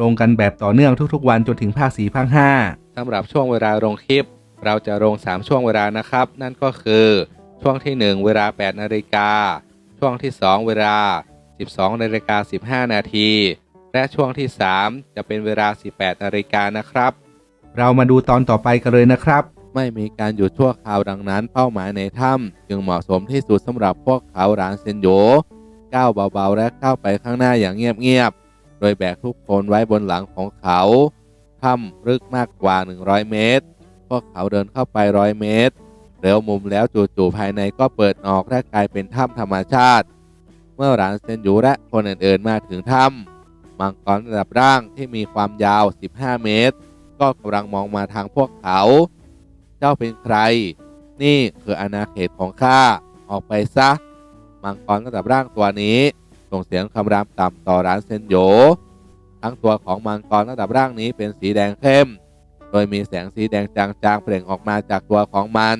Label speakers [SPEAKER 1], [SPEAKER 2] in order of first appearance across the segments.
[SPEAKER 1] ลงกันแบบต่อเนื่องทุกๆ วันจนถึงภาค4ภาค5สำหรับช่วงเวลาลงคลิป เราจะลง 3 ช่วงเวลานะครับ นั่นก็คือช่วงที่ 1 เวลา 8 นาฬิกา ช่วงที่ 2 เวลา 12 นาฬิกา 15 นาที และช่วงที่ 3 จะเป็นเวลา 18 นาฬิกานะครับ เรามาดูตอนต่อไปกันเลยนะครับ ไม่มีการหยุดชั่วคราวดังนั้น เป้าหมายในถ้ำจึงเหมาะสมที่สุดสำหรับพวกเขาหลานเซนโยก้าวเบาๆและก้าวไปข้างหน้าอย่างเงียบๆ โดยแบกทุกคนไว้บนหลังของเขาถ้ำลึกมากกว่า 100 เมตร พวกเขาเดินเข้าไปร้อยเมตรเร็วมุมแล้วจู่ๆภายในก็เปิดออกและกลายเป็นถ้ำธรรมชาติ เมื่อหลานเซนยูและคนอื่นๆมาถึงถ้ำมังกรระดับร่างที่มีความยาว 15 เมตร ก็กำลังมองมาทางพวกเขา เจ้าเป็นใคร นี่คืออาณาเขตของข้าออกไปซะ มังกรระดับร่างตัวนี้ ส่งเสียงคำรามต่ำต่อร้านเซนโย ทั้งตัวของมังกรระดับร่างนี้เป็นสีแดงเข้ม โดยมีแสงสีแดงจางๆเปล่งออกมาจากตัวของมัน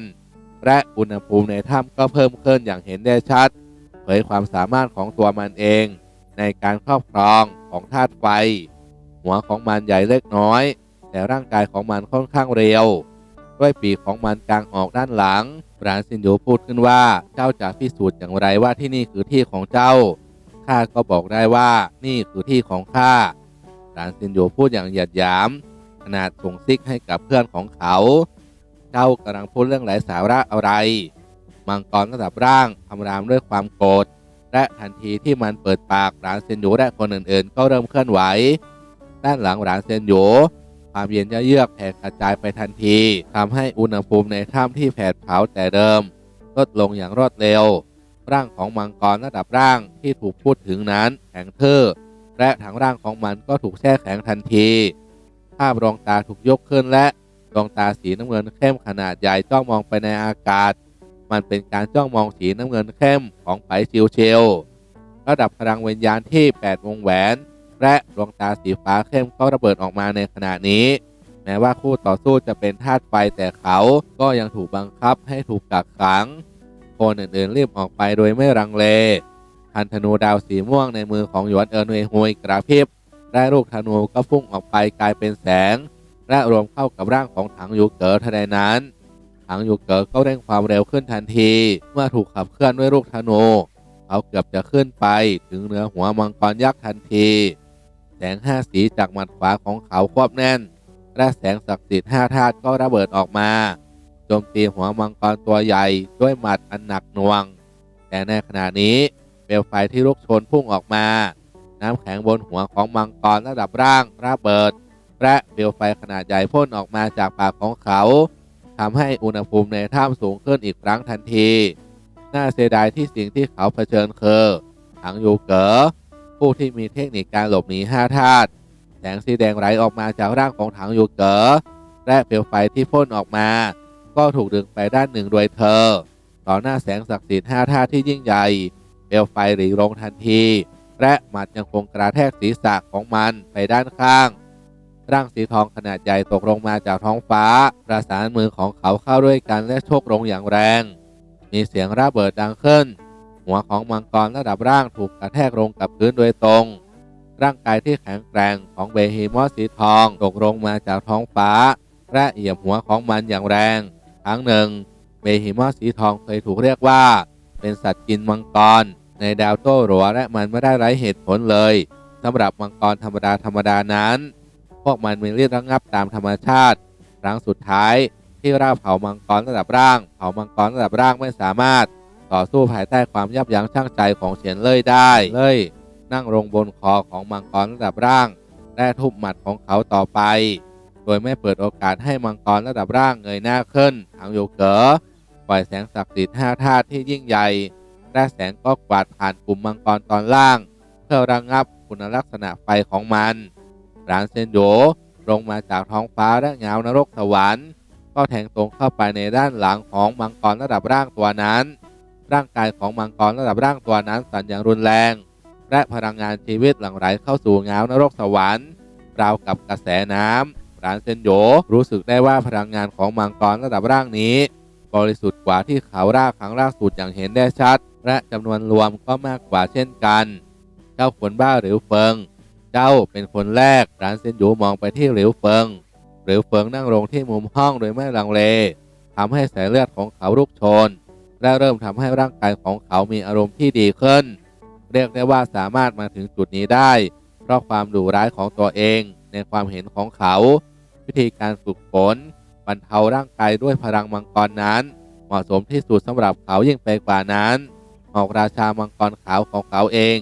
[SPEAKER 1] และอุณหภูมิในถ้ำก็เพิ่มขึ้นอย่างเห็นได้ชัด เผยความสามารถของตัวมันเอง ในการครอบครองของธาตุไฟ หัวของมันใหญ่เล็กน้อย แต่ร่างกายของมันค่อนข้างเร็วด้วยปีกของมันกลางออกด้านหลังรานซินโยพูดขึ้นว่า เจ้าจะพิสูจน์อย่างไรว่าที่นี่คือที่ของเจ้า ข้าก็บอกได้ว่านี่คือที่ของข้ารานซินโยพูดอย่างหยาดหยาม ขนาดส่งซิกให้กับเพื่อนของเขา เจ้ากำลังพูดเรื่องไร้สาระอะไร มังกรระดับร่างคำรามด้วยความโกรธ และทันทีที่มันเปิดปากหลานเซนโยและคนอื่นๆ ก็เริ่มเคลื่อนไหว ด้านหลังหลานเซนโยความเย็นเยือกแผ่กระจายไปทันทีทำให้อุณหภูมิในถ้ำที่แผดเผาแต่เดิม ลดลงอย่างรวดเร็ว ร่างของมังกรระดับร่างที่ถูกพูดถึงนั้นแข็งทื่อและทั้งร่างของมันก็ถูกแช่แข็งทันที ภาพดวงตาถูกยกขึ้นและดวงตาสีน้ำเงินเข้มขนาดใหญ่จ้องมองไปในอากาศ มันเป็นการจ้องมองสีน้ำเงินเข้มของไผ่ชิวเชลระดับพลังวิญญาณที่8วงแหวน และดวงตาสีฟ้าเข้มก็ระเบิดออกมาในขณะนี้ แม้ว่าคู่ต่อสู้จะเป็นธาตุไฟแต่เขาก็ยังถูกบังคับให้ถูกกักขัง คนอื่นๆรีบออกไปโดยไม่รังเลพันธนูดาวสีม่วงในมือของหยวนเอินเวฮุยกระพริบและลูกธนูก็พุ่งออกไปกลายเป็นแสง และรวมเข้ากับร่างของถังยูเก๋อทันใดนั้น ถังยูเก๋อก็เร่งความเร็วขึ้นทันที เมื่อถูกขับเคลื่อนด้วยลูกธนูเขาเกือบจะขึ้นไปถึงเหนือหัวมังกรยักษ์ทันที แสงห้าสีจากหมัดขวาของเขาควบแน่น และแสงศักดิ์สิทธิ์ห้าธาตุก็ระเบิดออกมา จมตีหัวมังกรตัวใหญ่ด้วยหมัดอันหนักหน่วง แต่ในขณะนี้เปลวไฟที่ลุกโชนพุ่งออกมา น้ำแข็งบนหัวของมังกรระดับร่างระเบิด และเปลวไฟขนาดใหญ่พ่นออกมาจากปากของเขาทำให้อุณหภูมิในถ้ำสูงขึ้นอีกครั้งทันที น่าเสียดายที่สิ่งที่เขาเผชิญคือถังยูเก๋อผู้ที่มีเทคนิคการหลบหนีห้าธาตุแสงสีแดงไหลออกมาจากร่างของถังยูเก๋อและเปลวไฟที่พ่นออกมา ก็ถูกดึงไปด้านหนึ่งโดยเธอ ต่อหน้าแสงศักดิ์สิทธิ์ห้าธาที่ยิ่งใหญ่เปลวไฟหลีลงทันที และหมัดยังคงกระแทกศีรษะของมันไปด้านข้าง ร่างสีทองขนาดใหญ่ตกลงมาจากท้องฟ้า ประสานมือของเขาเข้าด้วยกันและโชกลงอย่างแรง มีเสียงระเบิดดังขึ้น หัวของมังกรระดับร่างถูกกระแทกลงกับพื้นโดยตรง ร่างกายที่แข็งแกร่งของเบฮีมอสสีทองตกลงมาจากท้องฟ้าและเหยียบหัวของมันอย่างแรง ครั้งหนึ่งเบฮีมอสสีทองเคยถูกเรียกว่า เป็นสัตว์กินมังกร ในดาวโต้หรัวและมันไม่ได้ไร้เหตุผลเลยสำหรับมังกรธรรมดาธรรมดานั้น พวกมันมีฤทธิ์ระงับตามธรรมชาติ ครั้งสุดท้ายที่รางเผามังกรระดับร่าง เผามังกรระดับร่างไม่สามารถ ต่อสู้ภายใต้ความยับยั้งชั่งใจของเฉียนเล่ยได้เล่ยนั่งลงบนคอของมังกรระดับร่าง และทุบหมัดของเขาต่อไป ดยไม่เปิดโอกาสให้มังกรระดับร่างเงยหน้าขึ้นทางโยเก๋อปล่อยแสงศักดิ์สิทธิ์ห้าธาตุที่ยิ่งใหญ่และแสงก็กวาดผ่านกลุ่มมังกรตอนล่าง เพื่อระงับคุณลักษณะไฟของมัน
[SPEAKER 2] รานเซนโยลงมาจากท้องฟ้าและเงานรกสวรรค์ ก็แทงตรงเข้าไปในด้านหลังของมังกรระดับร่างตัวนั้น ร่างกายของมังกรระดับร่างตัวนั้นสั่นอย่างรุนแรง และพลังงานชีวิตหลั่งไหลเข้าสู่เงานรกสวรรค์ราวกับกระแสน้ำ ร้านเซนโยรู้สึกได้ว่าพลังงานของมังกรระดับร่างนี้ บริสุทธิ์กว่าที่เขาร่าครั้งล่าสุดอย่างเห็นได้ชัด และจำนวนรวมก็มากกว่าเช่นกัน เจ้าคนบ้าหรือเฟิง เจ้าเป็นคนแรกร้านเซนโยมองไปที่หลิวเฟิงหลิวเฟิงนั่งลงที่มุมห้องโดยไม่ลังเลทำให้สายเลือดของเขาลุกโชน และเริ่มทำให้ร่างกายของเขามีอารมณ์ที่ดีขึ้น เรียกได้ว่าสามารถมาถึงจุดนี้ได้ เพราะความดุร้ายของตัวเองในความเห็นของเขา วิธีการฝึกฝนบรรเทาร่างกายด้วยพลังมังกรนั้น เหมาะสมที่สุดสำหรับเขายิ่งไปกว่านั้นหอกราชามังกรขาวของเขาเอง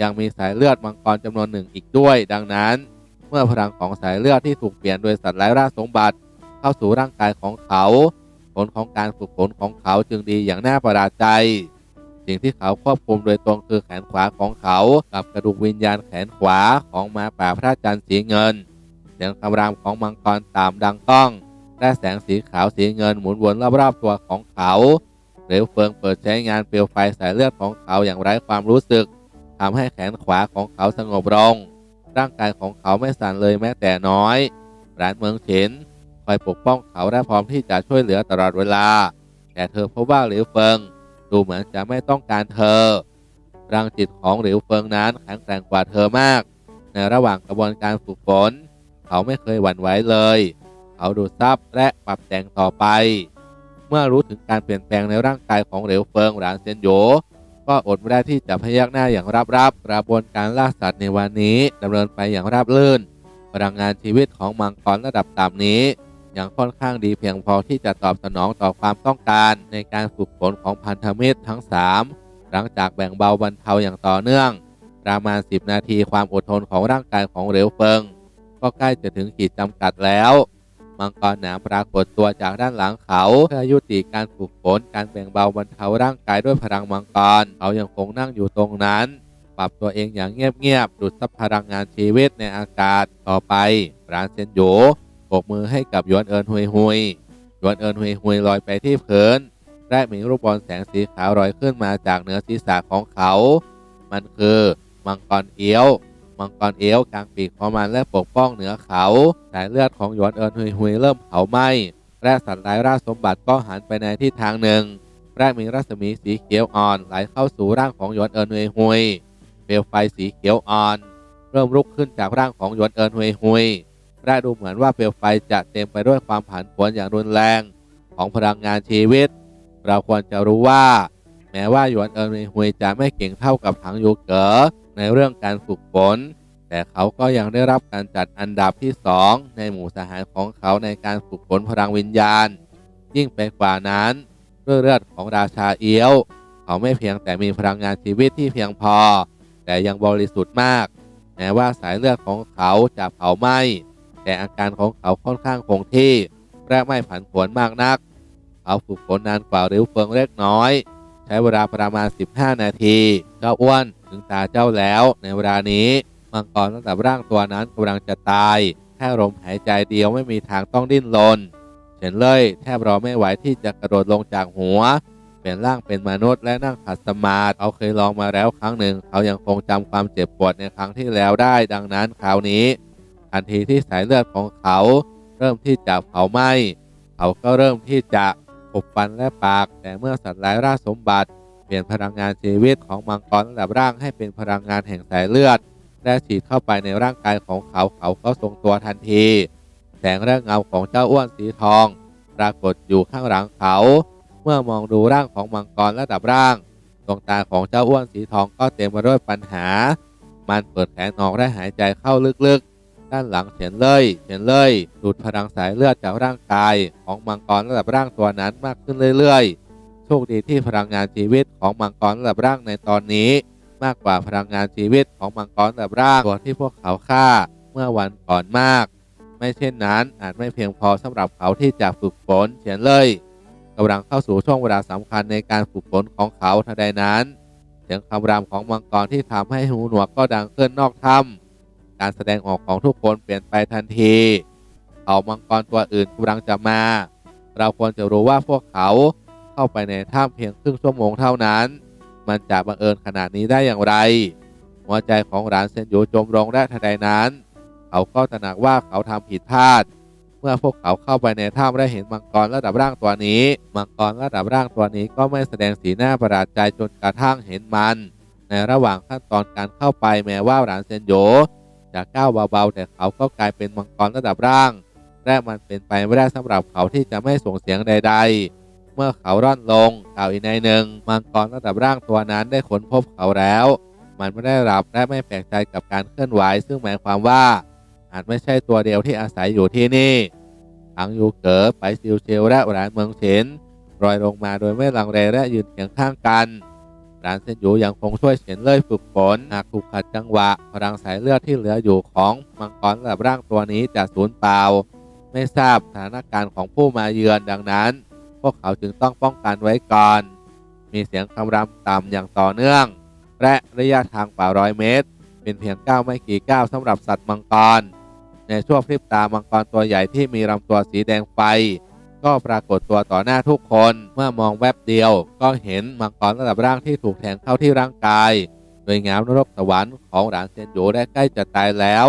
[SPEAKER 2] ยังมีสายเลือดมังกรจำนวนหนึ่งอีกด้วย ดังนั้น เมื่อพลังของสายเลือดที่ถูกเปลี่ยนโดยสัตว์ไร้ราชสมบัติ เข้าสู่ร่างกายของเขา ผลของการฝึกฝนของเขาจึงดีอย่างน่าประหลาดใจสิ่งที่เขาควบคุมโดยตรงคือแขนขวาของเขา กับกระดูกวิญญาณแขนขวาของม้าป่าพระจันทร์สีเงิน สียงคำรามของมังกรตามดังก้อง และแสงสีขาวสีเงินหมุนวนรอบๆตัวของเขาเหลวเฟิงเปิดใช้งานเปลวไฟสายเลือดของเขาอย่างไร้ความรู้สึกทำให้แขนขวาของเขาสงบลงร่างกายของเขาไม่สั่นเลยแม้แต่น้อยร้านเมืองเฉินคอยปกป้องเขาและพร้อมที่จะช่วยเหลือตลอดเวลา แต่เธอพบว่าเหลวเฟิงดูเหมือนจะไม่ต้องการเธอพลังจิตของหลิวเฟิงนั้นแข็งแกร่งกว่าเธอมาก ในระหว่างกระบวนการฝึกฝน เขาไม่เคยหวั่นไหวเลย เขาดูดซับและปรับแต่งต่อไป เมื่อรู้ถึงการเปลี่ยนแปลงในร่างกายของเหลวเฟิงหลานเซียนโยก็อดไม่ได้ที่จะพยักหน้าอย่างรับๆกระบวนการล่าสัตว์ในวันนี้ดำเนินไปอย่างราบรื่น พลังงานชีวิตของมังกรระดับต่ำนี้ยังค่อนข้างดีเพียงพอที่จะตอบสนองต่อความต้องการในการฝึกฝนของพันธมิตรทั้ง 3 หลังจากแบ่งเบาบรรเทาอย่างต่อเนื่อง ประมาณ 10 นาทีความอดทนของร่างกายของเหลวเฟิง ก็ใกล้จะถึงขีดจำกัดแล้ว มังกรหนามปรากฏตัวจากด้านหลังเขาเพื่อยุติการฝึกฝนการแบ่งเบาบรรเทาร่างกายด้วยพลังมังกร เขายังคงนั่งอยู่ตรงนั้น ปรับตัวเองอย่างเงียบๆดูดซับพลังงานชีวิตในอากาศต่อไปรานเซนโยโบกมือให้กับยวนเอินฮุยฮุยยวนเอินฮุยฮุยลอยไปที่พื้นและมีรูปบอลแสงสีขาวลอยขึ้นมาจากเหนือศีรษะของเขา มันคือมังกรเอี้ยว มังกรเอี้ยวกลางปีกของมันและปกป้องเหนือเขาสายเลือดของหยวนเอินฮุยฮุยเริ่มเผาไหม้และสัตว์ร้ายราชสมบัติก็หันไปในทิศทางหนึ่งและมีรัศมีสีเขียวอ่อนไหลเข้าสู่ร่างของหยวนเอินฮุยฮุยเปลวไฟสีเขียวอ่อน เริ่มลุกขึ้นจากร่างของหยวนเอินฮุยฮุยและดูเหมือนว่าเปลวไฟจะเต็มไปด้วยความผันผวนอย่างรุนแรงของพลังงานชีวิต เราควรจะรู้ว่า แม้ว่าหยวนเอินฮุยจะไม่เก่งเท่ากับถังยูเก๋อ ในเรื่องการฝึกฝน แต่เขาก็ยังได้รับการจัดอันดับที่สองในหมู่สหายของเขาในการฝึกฝนพลังวิญญาณ ยิ่งไปกว่านั้นด้วยเลือดของราชาเอียว เขาไม่เพียงแต่มีพลังงานชีวิตที่เพียงพอ แต่ยังบริสุทธิ์มาก แม้ว่าสายเลือดของเขาจะเผาไหม้แต่อาการของเขาค่อนข้างคงที่และไม่ผันผวนมากนัก เขาฝึกฝนนานกว่าริ้วเฟิงเล็กน้อย ใช้เวลาประมาณ 15 นาทีเจ้าอ้วน ถึงตาเจ้าแล้ว ในเวลานี้มังกรระดับร่างตัวนั้นกำลังจะตาย แค่ลมหายใจเดียวไม่มีทางต้องดิ้นรนเฉินเล่ยแทบรอไม่ไหวที่จะกระโดดลงจากหัว เปลี่ยนร่างเป็นมนุษย์และนั่งขัดสมาธิเขาเคยลองมาแล้วครั้งหนึ่ง เขายังคงจำความเจ็บปวดในครั้งที่แล้วได้ ดังนั้นคราวนี้ ทันทีที่สายเลือดของเขา เริ่มที่จะเผาไหม้เขาก็เริ่มที่จะขบฟันและปาก แต่เมื่อสัตว์ร้ายราชสมบัติ เปลี่ยนพลังงานชีวิตของมังกรระดับร่างให้เป็นพลังงานแห่งสายเลือด และฉีดเข้าไปในร่างกายของเขาเขาก็ทรงตัวทันที แสงและเงาของเจ้าอ้วนสีทอง ปรากฏอยู่ข้างหลังเขา เมื่อมองดูร่างของมังกรระดับร่างดวงตาของเจ้าอ้วนสีทองก็เต็มไปด้วยปัญหา มันเปิดแขนออกและหายใจเข้าลึกๆ ด้านหลังเฉียนเลยเฉียนเลยดูดพลังสายเลือดจากร่างกายของมังกรระดับร่างตัวนั้นมากขึ้นเรื่อยๆ โชคดีที่พลังงานชีวิตของมังกรระดับร่างในตอนนี้ มากกว่าพลังงานชีวิตของมังกรระดับร่างตัวที่พวกเขาฆ่าเมื่อวันก่อนมาก ไม่เช่นนั้นอาจไม่เพียงพอสำหรับเขาที่จะฝึกฝนเฉียนเลยกำลังเข้าสู่ช่วงเวลาสำคัญในการฝึกฝนของเขาทันใดนั้น เสียงคำรามของมังกรที่ทำให้หูหนวกก็ดังขึ้นนอกถ้ำการแสดงออกของทุกคนเปลี่ยนไปทันทีเขามังกรตัวอื่นกำลังจะมา เราควรจะรู้ว่าพวกเขา เข้าไปในถ้ำเพียงครึ่งชั่วโมงเท่านั้น มันจะบังเอิญขนาดนี้ได้อย่างไร หัวใจของหลานเซนโยจมลงและทันใดนั้น เขาก็ตระหนักว่าเขาทำผิดพลาด เมื่อพวกเขาเข้าไปในถ้ำและเห็นมังกรระดับร่างตัวนี้ มังกรระดับร่างตัวนี้ก็ไม่แสดงสีหน้าประหลาดใจจนกระทั่งเห็นมัน ในระหว่างขั้นตอนการเข้าไปแม้ว่าหลานเซนโยจะก้าวเบาๆแต่เขาก็กลายเป็นมังกรระดับร่างและมันเป็นไปไม่ได้สำหรับเขาที่จะไม่ส่งเสียงใด ๆ เมื่อเขาร่อนลงกล่าวอีกในหนึ่งมังกรระดับร่างตัวนั้นได้ค้นพบเขาแล้ว มันไม่ได้รับและไม่แปลกใจกับการเคลื่อนไหวซึ่งหมายความว่า อาจไม่ใช่ตัวเดียวที่อาศัยอยู่ที่นี่ทั้งยูเก๋อไปซิวเชลและหลานเมืองเฉินรอยลงมาโดยไม่ลังเลและยืนเคียงข้างกันหลานเซนยูยังคงช่วยเฉินเล่ยฝึกฝนหากถูกขัดจังหวะพลังสายเลือดที่เหลืออยู่ของมังกรระดับร่างตัวนี้จะสูญเปล่า ไม่ทราบสถานการณ์ของผู้มาเยือนดังนั้น พวกเขาจึงต้องป้องกันไว้ก่อน มีเสียงคำรามต่ำอย่างต่อเนื่อง และระยะทางกว่าร้อยเมตร เป็นเพียงก้าวไม่กี่ก้าวสำหรับสัตว์มังกร ในช่วงพริบตามังกรตัวใหญ่ที่มีลำตัวสีแดงไฟ ก็ปรากฏตัวต่อหน้าทุกคนเมื่อมองแวบเดียว ก็เห็นมังกรระดับร่างที่ถูกแทงเข้าที่ร่างกายโดยงามนรกสวรรค์ของหลานเซนโยได้ใกล้จะตายแล้ว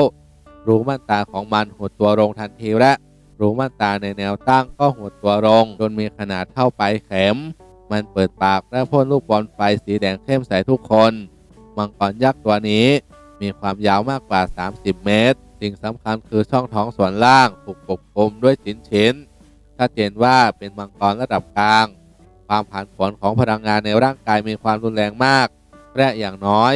[SPEAKER 2] รูม่านตาของมันหดตัวลงทันทีและ รูม่านตาในแนวตั้งก็หดตัวลง จนมีขนาดเท่าปลายเข็ม มันเปิดปากและพ่นลูกบอลไฟสีแดงเข้มใส่ทุกคน มังกรยักษ์ตัวนี้ มีความยาวมากกว่า 30 เมตร สิ่งสำคัญคือช่องท้องส่วนล่างถูกปกคลุมด้วยชิ้นชิ้นๆชัดเจนว่าเป็นมังกรระดับกลาง ความผันผวนของพลังงานในร่างกายมีความรุนแรงมาก และอย่างน้อย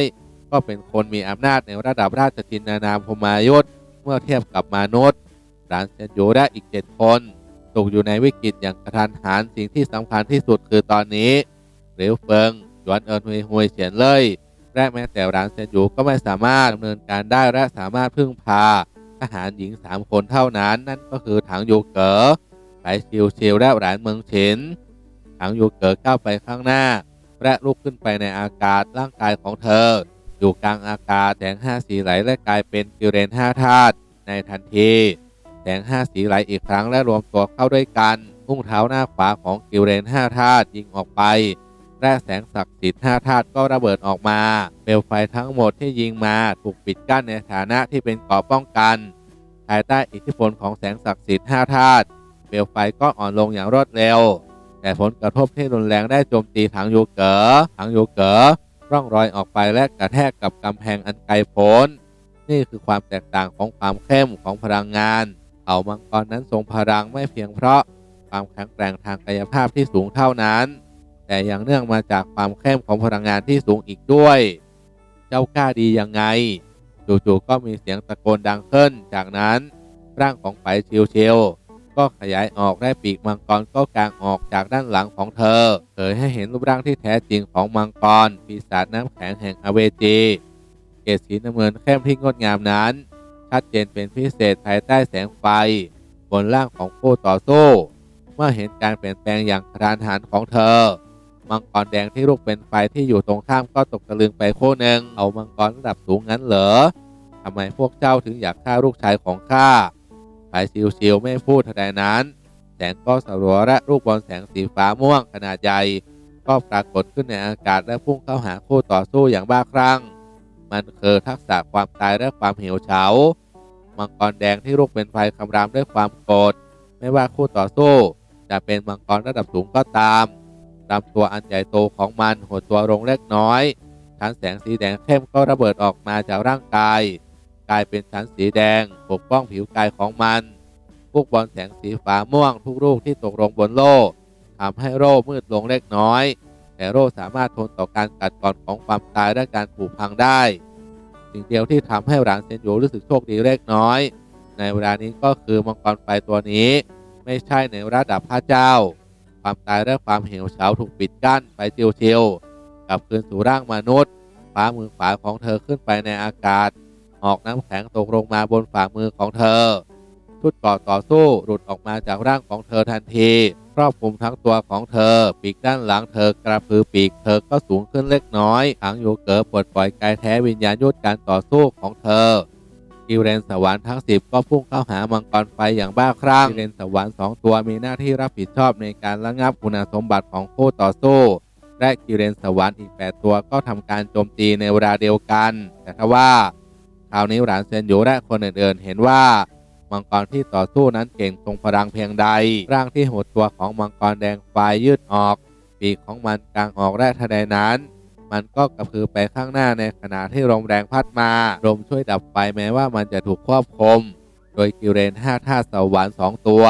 [SPEAKER 2] ก็เป็นคนมีอำนาจในระดับราชจินนานามพมายุทธเมื่อเทียบกับมนุษย์ หลานเซนโยได้อีกเจ็ดคนตกอยู่ในวิกฤตอย่างกระทันหันสิ่งที่สำคัญที่สุดคือตอนนี้เหลวเฟิงหยวนเอินฮุยฮุยเฉียนเลยและแม้แต่ร้านเซนยูก็ไม่สามารถดำเนินการได้และสามารถพึ่งพาทหารหญิงสามคนเท่านั้น นั่นก็คือถังยูเก๋อไหลชิวเชิวและหลานเมืองฉินถังยูเก๋อก้าวไปข้างหน้า และลุกขึ้นไปในอากาศร่างกายของเธอ อยู่กลางอากาศแสงห้าสีไหลและกลายเป็นกิเรนห้าธาตุในทันที แสงห้าสีไหลอีกครั้งและรวมตัวเข้าด้วยกันพุ่งเท้าหน้าขวาของกิเรนห้าธาตุยิงออกไปและแสงศักดิ์สิทธิ์ห้าธาตุก็ระเบิดออกมาเปลวไฟทั้งหมดที่ยิงมาถูกปิดกั้นในฐานะที่เป็นเกราะป้องกันภายใต้อิทธิพลของแสงศักดิ์สิทธิ์ห้าธาตุเปลวไฟก็อ่อนลงอย่างรวดเร็ว แต่ผลกระทบที่รุนแรงได้โจมตีถังยูเก๋อถังยูเก๋อร่องรอยออกไปและกระแทกกับกำแพงอันไกลโพ้นนี่คือความแตกต่างของความเข้มของพลังงาน เผ่ามังกรนั้นทรงพลังไม่เพียงเพราะความแข็งแกร่งทางกายภาพที่สูงเท่านั้น แต่ยังเนื่องมาจากความเข้มของพลังงานที่สูงอีกด้วย เจ้ากล้าดียังไง จู่ๆก็มีเสียงตะโกนดังขึ้น จากนั้นร่างของไปชิวเชลก็ขยายออกได้ปีกมังกรก็กางออกจากด้านหลังของเธอ เผยให้เห็นรูปร่างที่แท้จริงของมังกรปีศาจน้ำแข็งแห่งอเวจี เกศสีน้ำเงินเข้มที่งดงามนั้น ชัดเจนเป็นพิเศษภายใต้แสงไฟ บนร่างของผู้ต่อสู้ เมื่อเห็นการเปลี่ยนแปลงอย่างกระทันหันของเธอ มังกรแดงที่ลุกเป็นไฟที่อยู่ตรงข้ามก็ตกตะลึงไปโค้หนึ่งเอามังกรระดับสูงงั้นเหรอทำไมพวกเจ้าถึงอยากฆ่าลูกชายของข้าไผ่ซิวซิวไม่พูดทันใดนั้น แสงก็สลัวและลูกบอลแสงสีฟ้าม่วงขนาดใหญ่ก็ปรากฏขึ้นในอากาศและพุ่งเข้าหาคู่ต่อสู้อย่างบ้าคลั่ง มันคือทักษะความตายและความเหี่ยวเฉา มังกรแดงที่ลุกเป็นไฟคำรามด้วยความโกรธไม่ว่าคู่ต่อสู้ จะเป็นมังกรระดับสูงก็ตามลำตัวอันใหญ่โตของมันหดตัวลงเล็กน้อย ชั้นแสงสีแดงเข้มก็ระเบิดออกมาจากร่างกาย กลายเป็นชั้นสีแดงปกป้องผิวกายของมันพวกบอลแสงสีฟ้าม่วงทุกลูกที่ตกลงบนโล่ทำให้โล่มืดลงเล็กน้อย แต่โล่สามารถทนต่อการกัดกร่อนของความตายและการผุพังได้ สิ่งเดียวที่ทำให้หลานเซนโยรู้สึกโชคดีเล็กน้อย ในเวลานี้ก็คือมังกรไฟตัวนี้ ไม่ใช่ในระดับพระเจ้า ความตายและความเหี่ยวเฉาถูกปิดกั้นไปเชียวๆกลับคืนสู่ร่างมนุษย์ฟ้ามือขวาของเธอขึ้นไปในอากาศออกน้ำแข็งตกลงมาบนฝ่ามือของเธอชุดกราะต่อสู้หลุดออกมาจากร่างของเธอทันที ครอบคลุมทั้งตัวของเธอ ปีกด้านหลังเธอกระพือปีกเธอก็สูงขึ้นเล็กน้อยทางยูเก๋อปลดปล่อยกายแท้วิญญาณยุทธการต่อสู้ของเธอกิเลนสวรรค์ทั้งสิบก็พุ่งเข้าหามังกรไฟอย่างบ้าคลั่งกิเลนสวรรค์สองตัวมีหน้าที่รับผิดชอบในการระงับคุณสมบัติของคู่ต่อสู้ และกิเลนสวรรค์อีก 8 ตัวก็ทำการโจมตีในเวลาเดียวกัน แต่ทว่าคราวนี้หลานเซนหยูและคนอื่นๆเห็นว่า มังกรที่ต่อสู้นั้นเก่งทรงพลังเพียงใด ร่างที่หดตัวของมังกรแดงไฟยืดออก ปีกของมันกลางออกและทันใดนั้น มันก็กระพือไปข้างหน้าในขณะที่ลมแรงพัดมาลมช่วยดับไฟแม้ว่ามันจะถูกควบคุมโดยกิเรนห้าธาตุสวรรค์สองตัว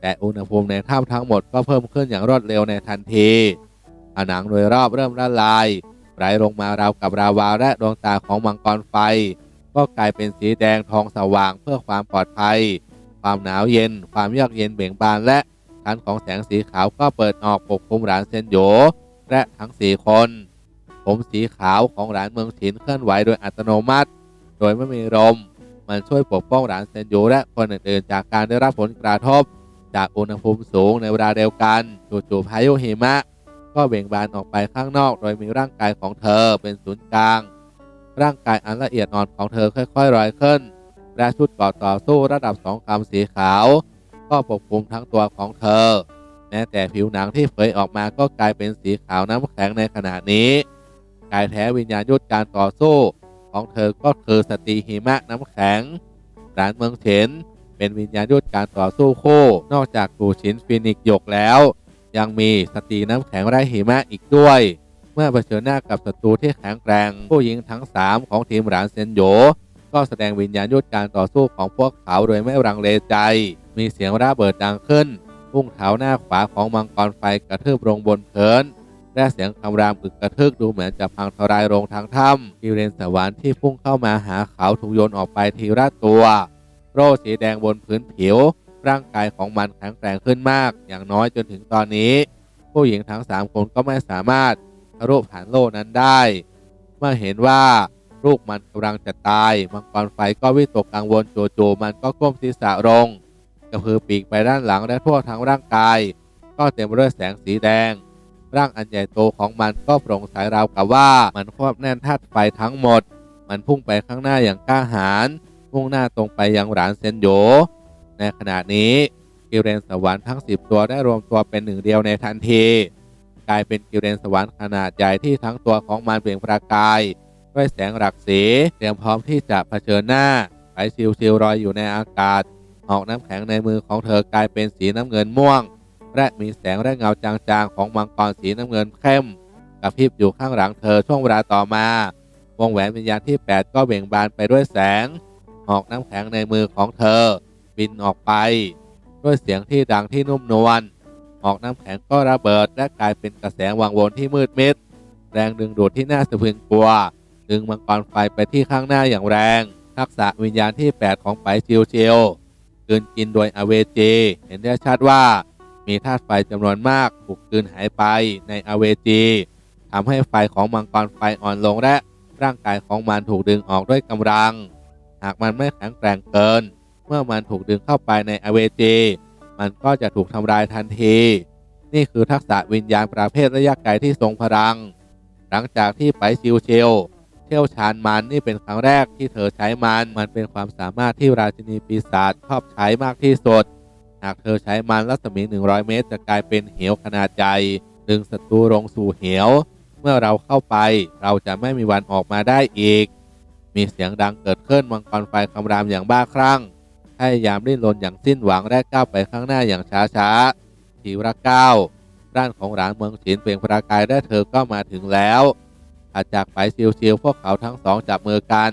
[SPEAKER 2] แต่อุณหภูมิในถ้ำทั้งหมดก็เพิ่มขึ้นอย่างรวดเร็วในทันทีผนังโดยรอบเริ่มละลายไหลลงมาราวกับราวาและดวงตาของมังกรไฟ ก็กลายเป็นสีแดงทองสว่างเพื่อความปลอดภัย ความหนาวเย็น ความเยือกเย็นเบ่งบานและชั้นของแสงสีขาวก็เปิดออกปกคลุมหลานเซนโยและทั้งสี่คน ผมสีขาวของหลานเมืองฉินเคลื่อนไหวโดยอัตโนมัติ โดยไม่มีลมมันช่วยปกป้องหลานเซนโยและคนอื่นๆจากการได้รับผลกระทบ จากอุณหภูมิสูงในเวลาเดียวกันจู่ๆพายุหิมะ ก็เบ่งบานออกไปข้างนอก โดยมีร่างกายของเธอเป็นศูนย์กลาง ร่างกายอันละเอียดอ่อนของเธอค่อยๆลอยขึ้น และชุดเกราะต่อสู้ระดับสองคำสีขาว ก็ปกคลุมทั้งตัวของเธอ แม้แต่ผิวหนังที่เผยออกมาก็กลายเป็นสีขาวน้ำแข็งในขณะนี้กายแท้วิญญาณยุทธการต่อสู้ ของเธอก็คือสตรีหิมะน้ำแข็งร้านเมืองเฉินเป็นวิญญาณยุทธการต่อสู้คู่ นอกจากกูชินฟินิกหยกแล้ว ยังมีสตรีน้ำแข็งไร้หิมะอีกด้วย มื่อเผชิญหน้ากับศัตรูที่แข็งแกร่งผู้หญิงทั้ง 3 ของทีมหลานเซนโยก็แสดงวิญญาณยุทธการต่อสู้ของพวกเขาโดยไม่รังเลใจ มีเสียงระเบิดดังขึ้นพุ่งเท้าหน้าขวาของมังกรไฟกระทืบลงบนพื้นและเสียงคำรามอึกกระทึกดูเหมือนจะพังทลายลงทางถ้ำกิเลนสวรรค์ที่พุ่งเข้ามาหาเขาถูกโยนออกไปทีละตัว โร่สีแดงบนพื้นผิว ร่างกายของมันแข็งแกร่งขึ้นมาก อย่างน้อยจนถึงตอนนี้ ผู้หญิงทั้งสามคนก็ไม่สามารถ ทะลุผ่านโล่นั้นได้ เมื่อเห็นว่าลูกมันกำลังจะตาย มังกรไฟก็วิตกกังวลจู่ๆมันก็ก้มศีรษะลงกระพือปีกไปด้านหลังและทั่วทั้งร่างกาย ก็เต็มไปด้วยแสงสีแดง ร่างอันใหญ่โตของมันก็โปร่งใสราวกับว่ามันควบแน่นธาตุไฟทั้งหมด มันพุ่งไปข้างหน้าอย่างกล้าหาญมุ่งหน้าตรงไปยังหลานเซนโยในขณะนี้กิเลนสวรรค์ทั้ง 10 ตัวได้รวมตัวเป็นหนึ่งเดียวในทันที กลายเป็นกิเลนสวรรค์ขนาดใหญ่ที่ทั้งตัวของมันเปล่งประกาย ด้วยแสงหลักสีเตรียมพร้อมที่จะเผชิญหน้าไปชิวๆลอยอยู่ในอากาศออกน้ำแข็งในมือของเธอกลายเป็นสีน้ำเงินม่วง และมีแสงและเงาจางๆ ของมังกรสีน้ำเงินเข้มกระพริบอยู่ข้างหลังเธอช่วงเวลาต่อมาวงแหวนวิญญาณที่ 8 ก็เบ่งบานไปด้วยแสงออกน้ำแข็งในมือของเธอ บินออกไป ด้วยเสียงที่ดังที่นุ่มนวล ออกน้ำแข็งก็ระเบิด และกลายเป็นกระแสวังวนที่มืดมิด แรงดึงดูดที่น่าสะพรึงกลัว ดึงมังกรไฟไปที่ข้างหน้าอย่างแรง ทักษะวิญญาณที่ 8 ของไปชิวเชียวกลืนกินโดยอเวจี เห็นได้ชัดว่ามีธาตุไฟจำนวนมากถูกกลืนหายไปในอเวจีทำให้ไฟของมังกรไฟอ่อนลงและร่างกายของมันถูกดึงออกด้วยกำลัง หากมันไม่แข็งแกร่งเกิน เมื่อมันถูกดึงเข้าไปในอเวจี มันก็จะถูกทำลายทันที นี่คือทักษะวิญญาณประเภทระยะไกลที่ทรงพลัง หลังจากที่ไปชิวเชลเที่ยวชาญมันนี่เป็นครั้งแรกที่เธอใช้มัน มันเป็นความสามารถที่ราชินีปีศาจชอบใช้มากที่สุด หากเธอใช้มันรัศมี 100 เมตร จะกลายเป็นเหวขนาดใหญ่ดึงศัตรูลงสู่เหว เมื่อเราเข้าไปเราจะไม่มีวันออกมาได้อีก มีเสียงดังเกิดขึ้นมังกรไฟคำรามอย่างบ้าคลั่ง พยายามดิ้นรนอย่างสิ้นหวังและก้าวไปข้างหน้าอย่างช้าๆทีละก้าวด้านของหลานเมืองฉินเปล่งประกายและเธอก็มาถึงแล้วถัดจากไปเชิวๆพวกเขาทั้งสองจับมือกัน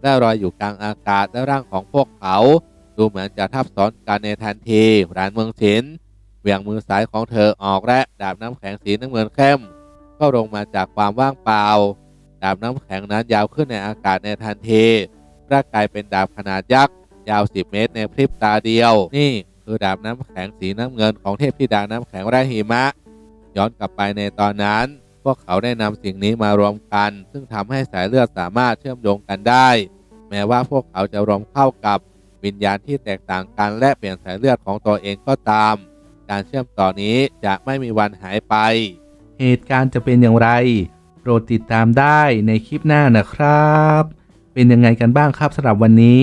[SPEAKER 2] และลอยอยู่กลางอากาศและร่างของพวกเขาดูเหมือนจะทับซ้อนกันในทันทีหลานเมืองฉินเหวี่ยงมือซ้ายของเธอออกและดาบน้ำแข็งสีน้ำเงินเข้มก็ลงมาจากความว่างเปล่า ดาบน้ำแข็งนั้นยาวขึ้นในอากาศในทันทีร่างกายเป็นดาบขนาดยักษ์ ยาว 10 เมตร ในพริบตาเดียว นี่คือดาบน้ำแข็งสีน้ำเงินของเทพธิดาน้ำแข็งไรหิมะ ย้อนกลับไปในตอนนั้น พวกเขาได้นำสิ่งนี้มารวมกัน ซึ่งทำให้สายเลือดสามารถเชื่อมโยงกันได้ แม้ว่าพวกเขาจะรวมเข้ากับวิญญาณที่แตกต่างกันและเปลี่ยนสายเลือดของตัวเองก็ตาม การเชื่อมต่อนี้จะไม่มีวันหายไป
[SPEAKER 1] เหตุการณ์จะเป็นอย่างไร โปรดติดตามได้ในคลิปหน้านะครับ เป็นยังไงกันบ้างครับสำหรับวันนี้